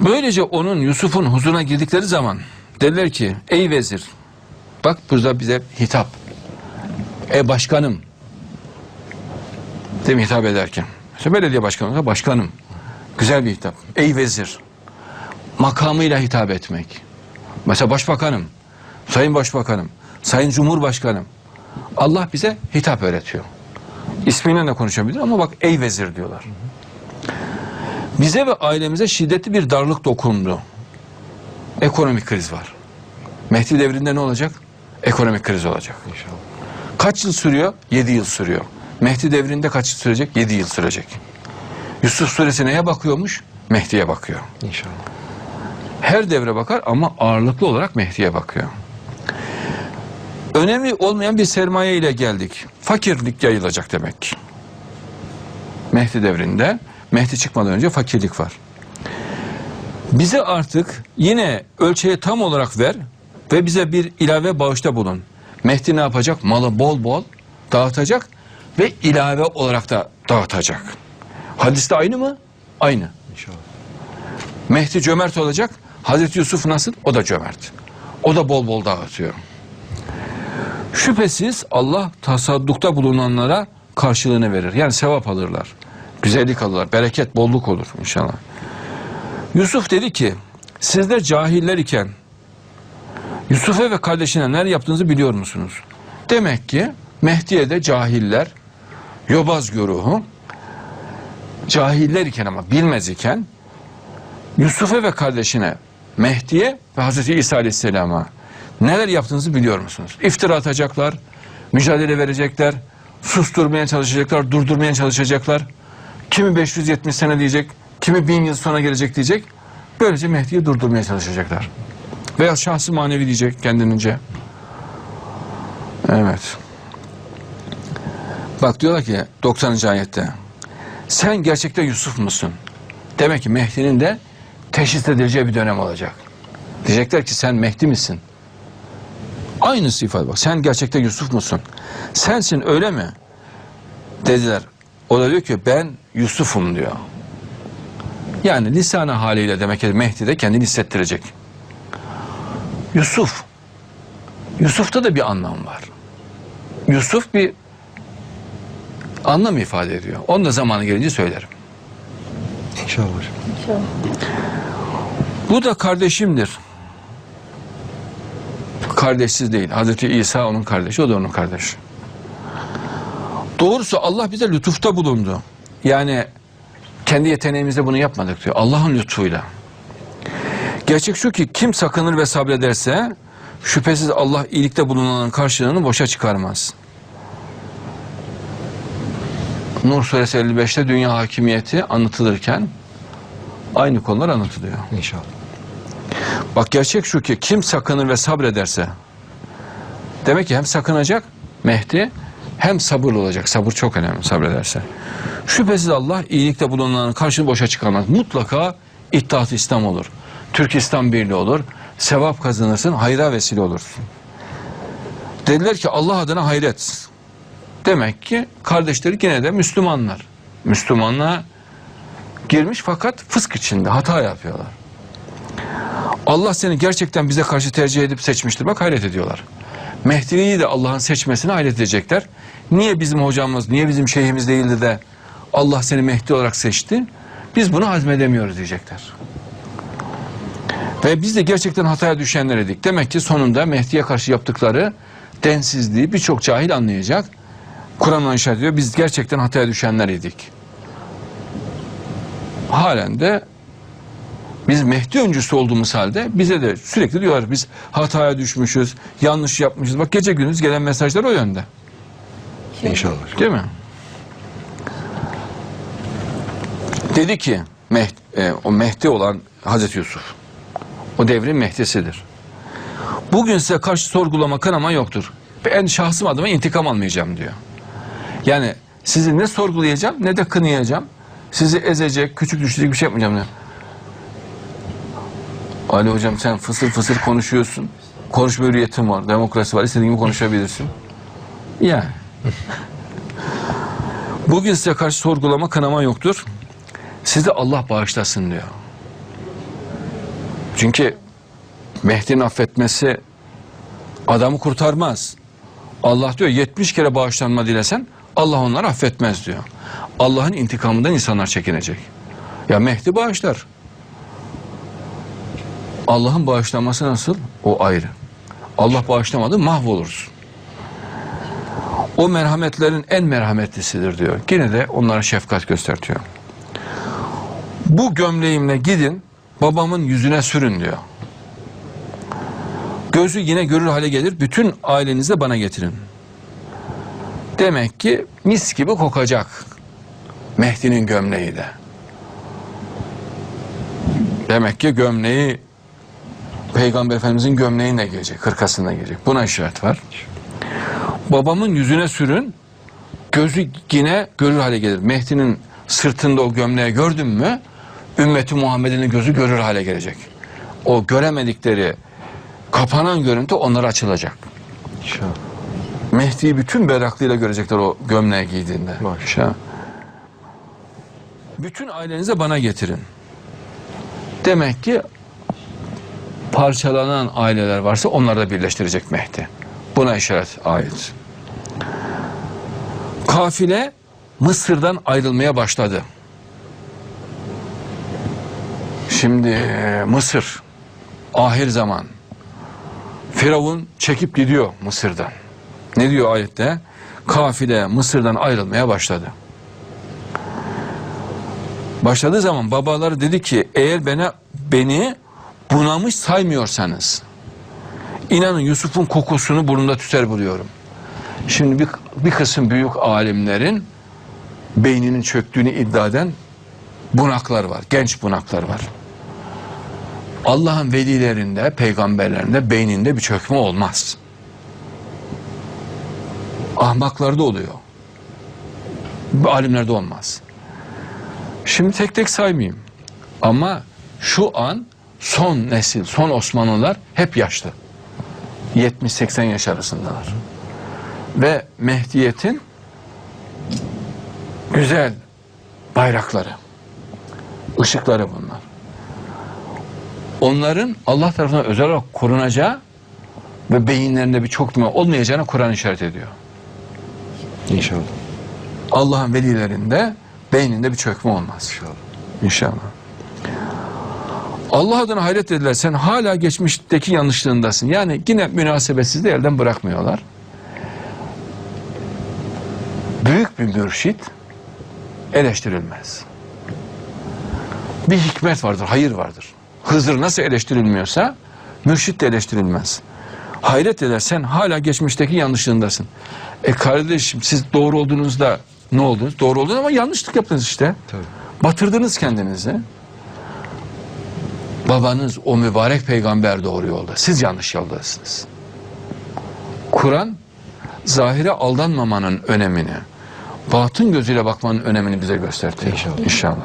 Böylece onun Yusuf'un huzuruna girdikleri zaman dediler ki ey vezir bak burada bize hitap. Ey başkanım değil mi hitap ederken. İşte belediye başkanı da başkanım. Güzel bir hitap. Ey vezir makamıyla hitap etmek. Mesela başbakanım, sayın başbakanım, sayın cumhurbaşkanım. Allah bize hitap öğretiyor. İsmiyle de konuşabilir ama bak ey vezir diyorlar. Bize ve ailemize şiddetli bir darlık dokundu. Ekonomik kriz var. Mehdi devrinde ne olacak? Ekonomik kriz olacak. İnşallah. Kaç yıl sürüyor? 7 yıl sürüyor. Mehdi devrinde kaç yıl sürecek? 7 yıl sürecek. Yusuf suresi neye bakıyormuş? Mehdi'ye bakıyor. İnşallah. Her devre bakar ama ağırlıklı olarak Mehdi'ye bakıyor. Önemli olmayan bir sermaye ile geldik. Fakirlik yayılacak demek. Mehdi devrinde, Mehdi çıkmadan önce fakirlik var. Bize artık yine ölçeği tam olarak ver ve bize bir ilave bağışta bulun. Mehdi ne yapacak? Malı bol bol dağıtacak ve ilave olarak da dağıtacak. Hadiste aynı mı? Aynı. İnşallah. Mehdi cömert olacak. Hazreti Yusuf nasıl? O da cömert. O da bol bol dağıtıyor. Şüphesiz Allah tasaddukta bulunanlara karşılığını verir. Yani sevap alırlar. Güzellik alırlar. Bereket, bolluk olur inşallah. Yusuf dedi ki sizler cahiller iken Yusuf'a ve kardeşine neler yaptığınızı biliyor musunuz? Demek ki Mehdi'ye de cahiller, yobaz güruhu, cahiller iken ama bilmez iken Yusuf'a ve kardeşine Mehdi'ye ve Hazreti İsa Aleyhisselam'a neler yaptığınızı biliyor musunuz? İftira atacaklar, mücadele verecekler, susturmaya çalışacaklar, durdurmaya çalışacaklar. Kimi 570 sene diyecek, kimi bin yıl sonra gelecek diyecek. Böylece Mehdi'yi durdurmaya çalışacaklar. Veya şahsı manevi diyecek kendince. Evet. Bak diyorlar ki 90. ayette. Sen gerçekten Yusuf musun? Demek ki Mehdi'nin de teşhis edileceği bir dönem olacak. Diyecekler ki sen Mehdi misin? Aynısı ifade bak. Sen gerçekten Yusuf musun? Sensin öyle mi? Dediler. O da diyor ki ben Yusuf'um diyor. Yani lisanı haliyle demek ki Mehdi de kendini hissettirecek. Yusuf. Yusuf'ta da bir anlam var. Yusuf bir anlam ifade ediyor. Onu da zamanı gelince söylerim. İnşallah hocam. Bu da kardeşimdir. Kardeşsiz değil. Hazreti İsa onun kardeşi, o da onun kardeşi. Doğrusu Allah bize lütufta bulundu. Yani kendi yeteneğimizle bunu yapmadık diyor. Allah'ın lütfuyla. Gerçek şu ki kim sakınır ve sabrederse şüphesiz Allah iyilikte bulunanın karşılığını boşa çıkarmaz. Nur suresi 55'te dünya hakimiyeti anlatılırken aynı konular anlatılıyor. İnşallah. Bak gerçek şu ki kim sakınır ve sabrederse demek ki hem sakınacak Mehdi hem sabırlı olacak. Sabır çok önemli sabrederse. Şüphesiz Allah iyilikte bulunanların karşını boşa çıkarmaz. Mutlaka İttihat İslam olur. Türk İslam Birliği olur. Sevap kazanırsın, hayra vesile olursun. Dediler ki Allah adına hayret. Demek ki kardeşleri yine de Müslümanlar. Müslümanlığa girmiş fakat fısk içinde hata yapıyorlar. Allah seni gerçekten bize karşı tercih edip seçmiştir. Bak hayret ediyorlar. Mehdi'yi de Allah'ın seçmesine hayret edecekler. Niye bizim hocamız, niye bizim şeyhimiz değildi de Allah seni Mehdi olarak seçti? Biz bunu hazmedemiyoruz diyecekler. Ve biz de gerçekten hataya düşenler idik. Demek ki sonunda Mehdi'ye karşı yaptıkları densizliği birçok cahil anlayacak. Kur'an'la işaret ediyor. Biz gerçekten hataya düşenler idik. Halen de biz Mehdi öncüsü olduğumuz halde bize de sürekli diyorlar biz hataya düşmüşüz, yanlış yapmışız. Bak gece gündüz gelen mesajlar o yönde. İnşallah. Değil mi? Dedi ki Mehdi, e, o Mehdi olan Hazreti Yusuf. O devrin Mehdi'sidir. Bugün size karşı sorgulama kanama yoktur. Ben şahsım adıma intikam almayacağım diyor. Yani sizi ne sorgulayacağım ne de kınayacağım. Sizi ezecek, küçük düşecek bir şey yapmayacağım diyor. Ali hocam sen fısır fısır konuşuyorsun. Konuşma hürriyetin var, demokrasi var. İstediğin gibi konuşabilirsin. Yani. Bugün size karşı sorgulama, kınama yoktur. Sizi Allah bağışlasın diyor. Çünkü Mehdi'nin affetmesi adamı kurtarmaz. Allah diyor 70 kere bağışlanma dilesen Allah onları affetmez diyor. Allah'ın intikamından insanlar çekinecek. Ya Mehdi bağışlar. Allah'ın bağışlaması nasıl? O ayrı. Allah bağışlamadı mahvolursun. O merhametlerin en merhametlisidir diyor. Yine de onlara şefkat göstertiyor. Bu gömleğimle gidin babamın yüzüne sürün diyor. Gözü yine görür hale gelir. Bütün ailenizi de bana getirin. Demek ki mis gibi kokacak. Mehdi'nin gömleği de. Demek ki gömleği Peygamber Efendimizin gömleğine gelecek, hırkasına gelecek. Buna işaret var. Babamın yüzüne sürün, gözü yine görür hale gelir. Mehdi'nin sırtında o gömleği gördün mü, ümmeti Muhammed'in gözü görür hale gelecek. O göremedikleri kapanan görüntü onlara açılacak. İnşallah. Mehdi'yi bütün berraklığıyla görecekler o gömleği giydiğinde. Maşallah. Bütün ailenize bana getirin. Demek ki parçalanan aileler varsa onları da birleştirecek Mehdi. Buna işaret ayet. Kafile Mısır'dan ayrılmaya başladı. Şimdi e, Mısır ahir zaman. Firavun çekip gidiyor Mısır'dan. Ne diyor ayette? Kafile Mısır'dan ayrılmaya başladı. Başladığı zaman babaları dedi ki eğer bana beni bunamış saymıyorsanız inanın Yusuf'un kokusunu burnumda tüter buluyorum. Şimdi bir, bir kısım büyük alimlerin beyninin çöktüğünü iddia eden bunaklar var. Genç bunaklar var. Allah'ın velilerinde, peygamberlerinde beyninde bir çökme olmaz. Ahmaklarda oluyor. Alimlerde olmaz. Şimdi tek tek saymayayım. Ama şu an son nesil, son Osmanlılar hep yaşlı. 70-80 yaş arasındalar. Ve Mehdiyet'in güzel bayrakları, ışıkları bunlar. Onların Allah tarafından özel olarak korunacağı ve beyinlerinde bir çökme olmayacağına Kur'an işaret ediyor. İnşallah. Allah'ın velilerinde beyninde bir çökme olmaz. İnşallah. İnşallah. Allah adına hayret dediler. Sen hala geçmişteki yanlışlığındasın. Yani yine münasebetsiz de elden bırakmıyorlar. Büyük bir mürşit eleştirilmez. Bir hikmet vardır, hayır vardır. Hızır nasıl eleştirilmiyorsa mürşit de eleştirilmez. Hayret eder sen hala geçmişteki yanlışlığındasın. E kardeşim siz doğru olduğunuzda ne oldunuz? Doğru oldunuz ama yanlışlık yaptınız işte. Tabii. Batırdınız kendinizi. Babanız o mübarek peygamber doğru yolda. Siz yanlış yoldasınız. Kur'an zahire aldanmamanın önemini, batın gözüyle bakmanın önemini bize gösterdi. İnşallah. İnşallah.